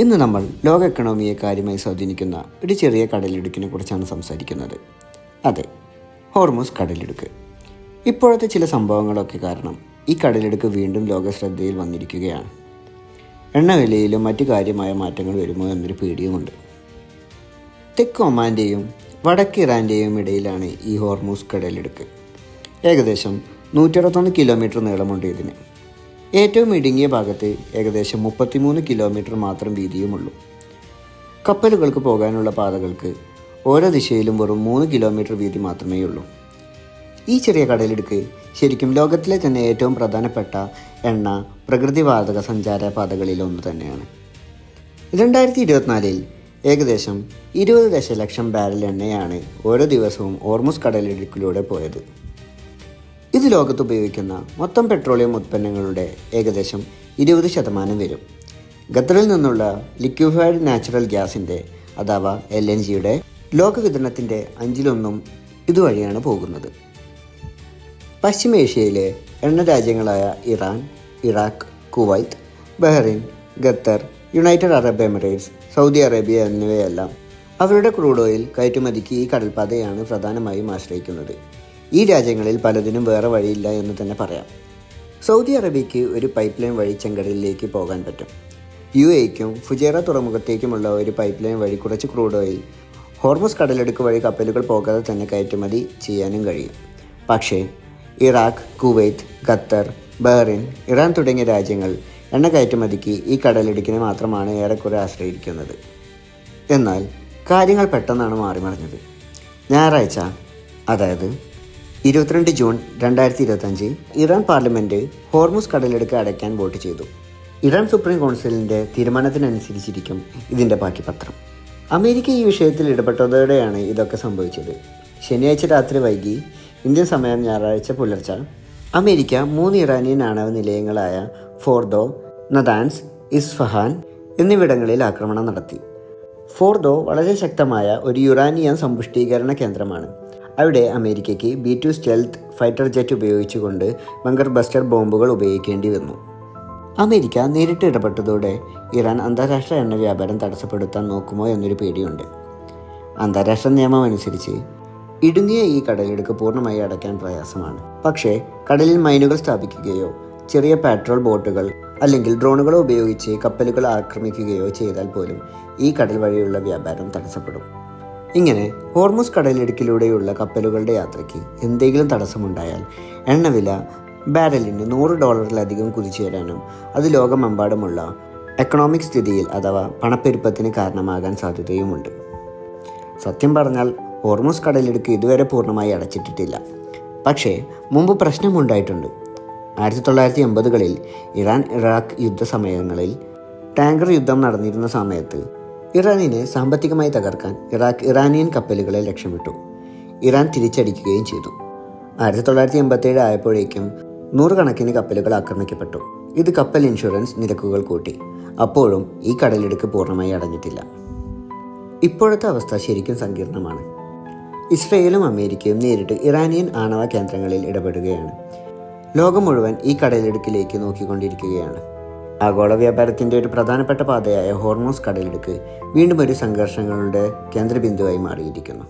ഇന്ന് നമ്മൾ ലോക എക്കണോമിയെ കാര്യമായി സ്വാധീനിക്കുന്ന ഒരു ചെറിയ കടലിടുക്കിനെ കുറിച്ചാണ് സംസാരിക്കുന്നത്. അതെ ഹോർമോസ് കടലിടുക്ക്. ഇപ്പോഴത്തെ ചില സംഭവങ്ങളൊക്കെ കാരണം ഈ കടലിടുക്ക് വീണ്ടും ലോക ശ്രദ്ധയിൽ വന്നിരിക്കുകയാണ്. എണ്ണവിലയിലും മറ്റു കാര്യമായ മാറ്റങ്ങൾ വരുമോ എന്നൊരു പേടിയുമുണ്ട്. തെക്ക് ഒമാന്റെയും വടക്ക് ഇറാന്റെയും ഇടയിലാണ് ഈ ഹോർമൂസ് കടലിടുക്ക്. ഏകദേശം നൂറ്ററുപത്തൊന്ന് കിലോമീറ്റർ നീളമുണ്ട് ഇതിന്. ഏറ്റവും ഇടുങ്ങിയ ഭാഗത്ത് ഏകദേശം മുപ്പത്തിമൂന്ന് കിലോമീറ്റർ മാത്രം വീതിയുമുള്ളൂ. കപ്പലുകൾക്ക് പോകാനുള്ള പാതകൾക്ക് ഓരോ ദിശയിലും വെറും മൂന്ന് കിലോമീറ്റർ വീതി മാത്രമേ ഉള്ളൂ ഈ ചെറിയ കടലിടുക്ക് ശരിക്കും ലോകത്തിലെ തന്നെ ഏറ്റവും പ്രധാനപ്പെട്ട എണ്ണ പ്രകൃതിവാതക സഞ്ചാര പാതകളിൽ ഒന്ന് തന്നെയാണ്. രണ്ടായിരത്തി ഇരുപത്തിനാലിൽ ഏകദേശം ഇരുപത് ദശലക്ഷം ബാരൽ എണ്ണയാണ് ഓരോ ദിവസവും ഓർമസ് കടലിടുക്കിലൂടെ പോയത്. ഇത് ലോകത്ത് ഉപയോഗിക്കുന്ന മൊത്തം പെട്രോളിയം ഉത്പന്നങ്ങളുടെ ഏകദേശം ഇരുപത് ശതമാനം വരും. ഖത്തറിൽ നിന്നുള്ള ലിക്വിഫൈഡ് നാച്ചുറൽ ഗ്യാസിന്റെ അഥവാ എൽ എൻ ജിയുടെ ലോക വിതരണത്തിന്റെ അഞ്ചിലൊന്നും ഇതുവഴിയാണ് പോകുന്നത്. പശ്ചിമേഷ്യയിലെ എണ്ണ രാജ്യങ്ങളായ Iran Iraq Kuwait Bahrain Qatar United Arab Emirates Saudi Arabia എന്നിവയെല്ലാം അവരുടെ ക്രൂഡ് ഓയിൽ കയറ്റുമതിക്ക് ഈ കടൽപാതയാണ് പ്രധാനമായും ആശ്രയിക്കുന്നത്. ഈ രാജ്യങ്ങളിൽ പലതിനും വേറെ വഴിയില്ല എന്ന് തന്നെ പറയാം. സൗദി അറേബ്യയ്ക്ക് ഒരു പൈപ്പ് ലൈൻ വഴി ചെങ്കടലിലേക്ക് പോകാൻ പറ്റും. യു എക്കും ഫുജേറ തുറമുഖത്തേക്കുമുള്ള ഒരു പൈപ്പ് ലൈൻ വഴി കുറച്ച് ക്രൂഡ് ഓയിൽ ഹോർമസ് കടലെടുക്ക് വഴി കപ്പലുകൾ പോകാതെ തന്നെ കയറ്റുമതി ചെയ്യാനും കഴിയും. പക്ഷേ Iraq Kuwait Qatar Bahrain Iran തുടങ്ങിയ രാജ്യങ്ങൾ എണ്ണ കയറ്റുമതിക്ക് ഈ കടലിടുക്കിനെ മാത്രമാണ് ഏറെക്കുറെ ആശ്രയിക്കുന്നത്. എന്നാൽ കാര്യങ്ങൾ പെട്ടെന്നാണ് മാറിമറിഞ്ഞത്. ഞായറാഴ്ച അതായത് ഇരുപത്തിരണ്ട് ജൂൺ രണ്ടായിരത്തി ഇരുപത്തഞ്ച് ഇറാൻ പാർലമെന്റ് ഹോർമുസ് കടലെടുക്ക് അടയ്ക്കാൻ വോട്ട് ചെയ്തു. ഇറാൻ സുപ്രീം കൗൺസിലിന്റെ തീരുമാനത്തിനനുസരിച്ചിരിക്കും ഇതിന്റെ ബാക്കി പത്രം അമേരിക്ക ഈ വിഷയത്തിൽ ഇടപെട്ടതോടെയാണ് ഇതൊക്കെ സംഭവിച്ചത്. ശനിയാഴ്ച രാത്രി വൈകി ഇന്ത്യൻ സമയം ഞായറാഴ്ച പുലർച്ചെ അമേരിക്ക മൂന്ന് ഇറാനിയൻ ആണവ നിലയങ്ങളായ ഫോർദോ നദാൻസ് ഇസ്ഫഹാൻ എന്നിവിടങ്ങളിൽ ആക്രമണം നടത്തി. ഫോർദോ വളരെ ശക്തമായ ഒരു യുറാനിയം സമ്പുഷ്ടീകരണ കേന്ദ്രമാണ്. അവിടെ അമേരിക്കയ്ക്ക് B two stealth fighter jet ഉപയോഗിച്ചുകൊണ്ട് ബങ്കർ ബസ്റ്റർ ബോംബുകൾ ഉപയോഗിക്കേണ്ടി വന്നു. അമേരിക്ക നേരിട്ട് ഇടപെട്ടതോടെ ഇറാൻ അന്താരാഷ്ട്ര എണ്ണ വ്യാപാരം തടസ്സപ്പെടുത്താൻ നോക്കുമോ എന്നൊരു പേടിയുണ്ട്. അന്താരാഷ്ട്ര നിയമം അനുസരിച്ച് ഇടുങ്ങിയ ഈ കടലെടുക്ക് പൂർണമായി അടയ്ക്കാൻ പ്രയാസമാണ്. പക്ഷേ കടലിൽ മൈനുകൾ സ്ഥാപിക്കുകയോ ചെറിയ പാട്രോൾ ബോട്ടുകൾ അല്ലെങ്കിൽ ഡ്രോണുകൾ ഉപയോഗിച്ച് കപ്പലുകൾ ആക്രമിക്കുകയോ ചെയ്താൽ പോലും ഈ കടൽ വഴിയുള്ള വ്യാപാരം തടസ്സപ്പെടും. ഇങ്ങനെ ഹോർമുസ് കടലിടുക്കിലൂടെയുള്ള കപ്പലുകളുടെ യാത്രയ്ക്ക് എന്തെങ്കിലും തടസ്സമുണ്ടായാൽ എണ്ണവില ബാരലിന് നൂറ് ഡോളറിലധികം കുതിച്ചുയരാനും അത് ലോകമെമ്പാടുമുള്ള എക്കണോമിക് സ്ഥിതിയിൽ അഥവാ പണപ്പെരുപ്പത്തിന് കാരണമാകാൻ സാധ്യതയുമുണ്ട്. സത്യം പറഞ്ഞാൽ ഹോർമുസ് കടലിടുക്ക് ഇതുവരെ പൂർണമായി അടച്ചിട്ടിട്ടില്ല. പക്ഷേ മുമ്പ് പ്രശ്നമുണ്ടായിട്ടുണ്ട്. ആയിരത്തി തൊള്ളായിരത്തി എൺപതുകളിൽ ഇറാൻ ഇറാഖ് യുദ്ധ സമയങ്ങളിൽ ടാങ്കർ യുദ്ധം നടന്നിരുന്ന സമയത്ത് ഇറാനിനെ സാമ്പത്തികമായി തകർക്കാൻ ഇറാഖ് ഇറാനിയൻ കപ്പലുകളെ ലക്ഷ്യമിട്ടു. ഇറാൻ തിരിച്ചടിക്കുകയും ചെയ്തു. ആയിരത്തി തൊള്ളായിരത്തി എൺപത്തേഴ് ആയപ്പോഴേക്കും നൂറുകണക്കിന് കപ്പലുകൾ ആക്രമിക്കപ്പെട്ടു. ഇത് കപ്പൽ ഇൻഷുറൻസ് നിരക്കുകൾ കൂട്ടി. അപ്പോഴും ഈ കടലിടുക്ക് പൂർണമായി അടഞ്ഞിട്ടില്ല. ഇപ്പോഴത്തെ അവസ്ഥ ശരിക്കും സങ്കീർണമാണ്. ഇസ്രയേലും അമേരിക്കയും നേരിട്ട് ഇറാനിയൻ ആണവ കേന്ദ്രങ്ങളിൽ ഇടപെടുകയാണ്. ലോകം മുഴുവൻ ഈ കടലിടുക്കിലേക്ക് നോക്കിക്കൊണ്ടിരിക്കുകയാണ്. ആഗോള വ്യാപാരത്തിന്റെ ഒരു പ്രധാനപ്പെട്ട പാതയായ ഹോർമോസ് കടലിടുക്ക് വീണ്ടും ഒരു സംഘർഷങ്ങളുടെ കേന്ദ്രബിന്ദുവായി മാറിയിരിക്കുന്നു.